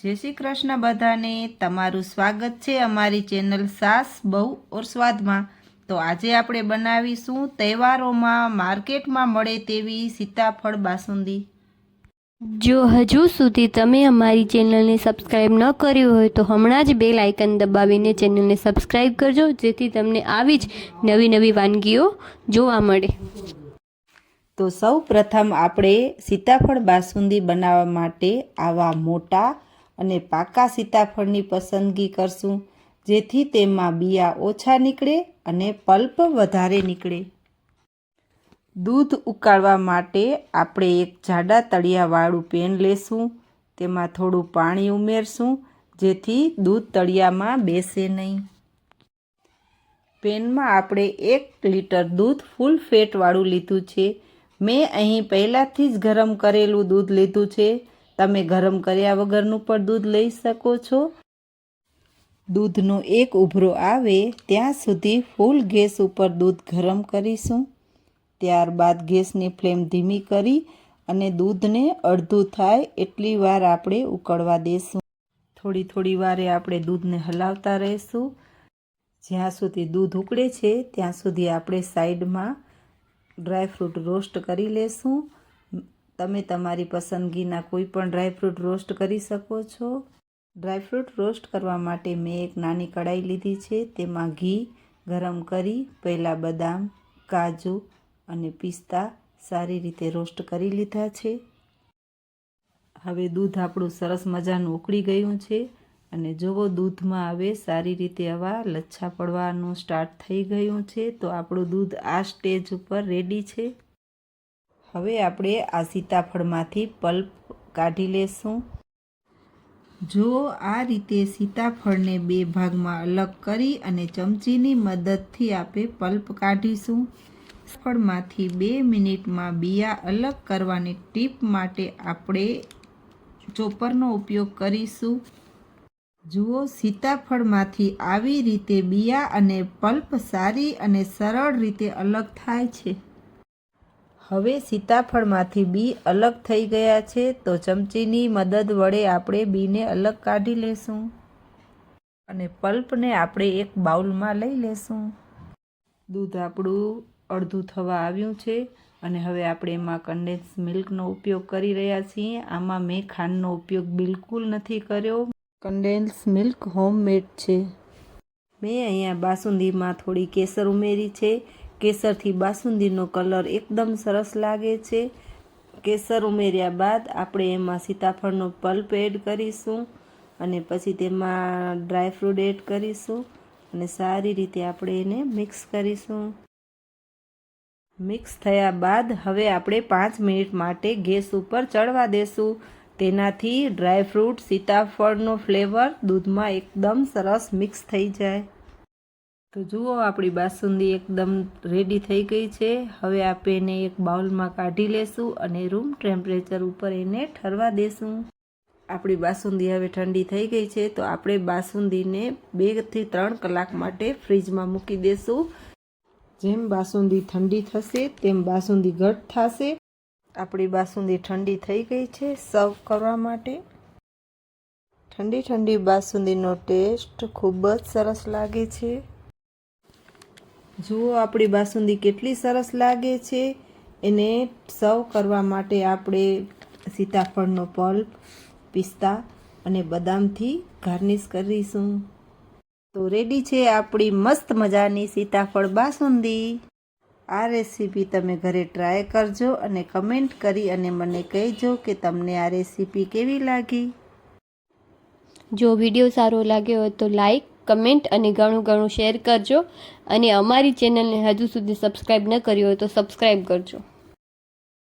જય શ્રી કૃષ્ણ બધાને. તમારું સ્વાગત છે અમારી ચેનલ સાસ બહુ ઓર સ્વાદમાં. તો આજે આપણે બનાવીશું તહેવારોમાં માર્કેટમાં મળે તેવી સીતાફળ બાસુંદી. જો હજુ સુધી તમે અમારી ચેનલને સબસ્ક્રાઇબ ન કર્યું હોય તો હમણાં જ બેલ આઇકન દબાવીને ચેનલને સબસ્ક્રાઇબ કરજો જેથી તમને આવી જ નવી નવી વાનગીઓ જોવા મળે. તો સૌ પ્રથમ આપણે સીતાફળ બાસુંદી બનાવવા માટે આવા મોટા અને પાકા સીતાફળની પસંદગી કરશું, જેથી તેમાં બિયા ઓછા નીકળે અને પલ્પ વધારે નીકળે. દૂધ ઉકાળવા માટે આપણે એક જાડા તળિયાવાળું પેન લેશું, તેમાં થોડું પાણી ઉમેરશું, જેથી દૂધ તળિયામાં બેસે નહીં. પેનમાં આપણે એક લીટર દૂધ ફૂલ ફેટવાળું લીધું છે. મેં અહીં પહેલાંથી જ ગરમ કરેલું દૂધ લીધું છે. તમે ગરમ કર્યા વગરનું પણ દૂધ લઈ શકો છો. દૂધનો એક ઉભરો આવે ત્યાં સુધી ફૂલ ગેસ ઉપર દૂધ ગરમ કરીશું. ત્યારબાદ ગેસની ફ્લેમ ધીમી કરી અને દૂધને અડધું થાય એટલી વાર આપણે ઉકળવા દેશું. થોડી થોડી વારે આપણે દૂધને હલાવતા રહીશું. જ્યાં સુધી દૂધ ઉકળે છે, ત્યાં સુધી આપણે સાઈડમાં ડ્રાયફ્રૂટ રોસ્ટ કરી લેશું. તમે તમારી પસંદગીના કોઈ પણ ડ્રાયફ્રૂટ રોસ્ટ કરી શકો છો. ડ્રાયફ્રૂટ રોસ્ટ કરવા માટે મેં એક નાની કઢાઈ લીધી છે. તેમાં ઘી, ગરમ કરી, પહેલાં બદામ, કાજુ અને પિસ્તા સારી રીતે રોસ્ટ કરી લીધા છે. હવે દૂધ આપણું સરસ મજાનું ઉકળી ગયું છે અને જોવો દૂધમાં હવે સારી રીતે આવા લચ્છા પડવાનું સ્ટાર્ટ થઈ ગયું છે. તો આપણું દૂધ આ સ્ટેજ ઉપર રેડી છે. હવે આપણે આ સીતાફળમાંથી પલ્પ કાઢી લેશું. જો આ રીતે સીતાફળને બે ભાગમાં અલગ કરી અને ચમચીની મદદથી આપણે પલ્પ કાઢીશું. ફળમાંથી બે મિનિટમાં બિયા અલગ કરવાની ટીપ માટે આપણે ચોપરનો ઉપયોગ કરીશું. જુઓ, સીતાફળમાંથી આવી રીતે બિયા અને પલ્પ સારી અને સરળ રીતે અલગ થાય છે. હવે સીતાફળમાંથી બી અલગ થઈ ગયા છે, તો ચમચીની મદદ વડે આપણે બીને અલગ કાઢી લેશું. અને પલ્પને આપણે એક બાઉલમાં લઈ લેશું. દૂધ આપણું અડધું થવા આવ્યું છે, અને હવે આપણે એમાં કન્ડેન્સ મિલ્કનો ઉપયોગ કરી રહ્યા છીએ. આમાં મેં ખાંડનો ઉપયોગ બિલકુલ નથી કર્યો. કન્ડેન્સ મિલ્ક હોમમેડ છે. મેં અહીંયા બાસુંદીમાં થોડી કેસર ઉમેરી છે. કેસરથી બાસુંદીનો કલર એકદમ સરસ લાગે છે. કેસર ઉમેર્યા બાદ આપણે એમાં સીતાફળનો પલ્પ એડ કરીશું અને પછી તેમાં ડ્રાયફ્રૂટ એડ કરીશું અને સારી રીતે આપણે એને મિક્સ કરીશું. મિક્સ થયા બાદ હવે આપણે પાંચ મિનિટ માટે ગેસ ઉપર ચડવા દેશું. તેનાથી ડ્રાયફ્રૂટ સીતાફળનો ફ્લેવર દૂધમાં એકદમ સરસ મિક્સ થઈ જાય. તો જુઓ, આપણી બાસુંદી એકદમ રેડી થઈ ગઈ છે. હવે આપણે એને એક બાઉલમાં કાઢી લેશું અને રૂમ ટેમ્પરેચર ઉપર એને ઠરવા દેશું. આપણી બાસુંદી હવે ઠંડી થઈ ગઈ છે, તો આપણે બાસુંદીને બેથી ત્રણ કલાક માટે ફ્રીજમાં મૂકી દેશું. જેમ બાસુંદી ઠંડી થશે, તેમ બાસુંદી ઘટ થશે. આપણી બાસુંદી ઠંડી થઈ ગઈ છે સર્વ કરવા માટે. ઠંડી ઠંડી બાસુંદીનો ટેસ્ટ ખૂબ જ સરસ લાગે છે. જુઓ આપણી બાસુંદી કેટલી સરસ લાગે છે. એને સર્વ કરવા માટે આપણે સીતાફળનો પલ્પ, પિસ્તા અને બદામથી ગાર્નિશ કરીશું. તો રેડી છે આપણી મસ્ત મજાની સીતાફળ બાસુંદી. આ રેસીપી તમે ઘરે ટ્રાય કરજો અને કમેન્ટ કરી અને મને કહેજો કે તમને આ રેસીપી કેવી લાગી. જો વીડિયો સારો લાગ્યો હોય તો લાઈક કમેન્ટ અને ઘણું ઘણું શેર કરજો. અને અમારી ચેનલને હજુ સુધી સબસ્ક્રાઈબ ન કરી હોય તો સબસ્ક્રાઈબ કરજો.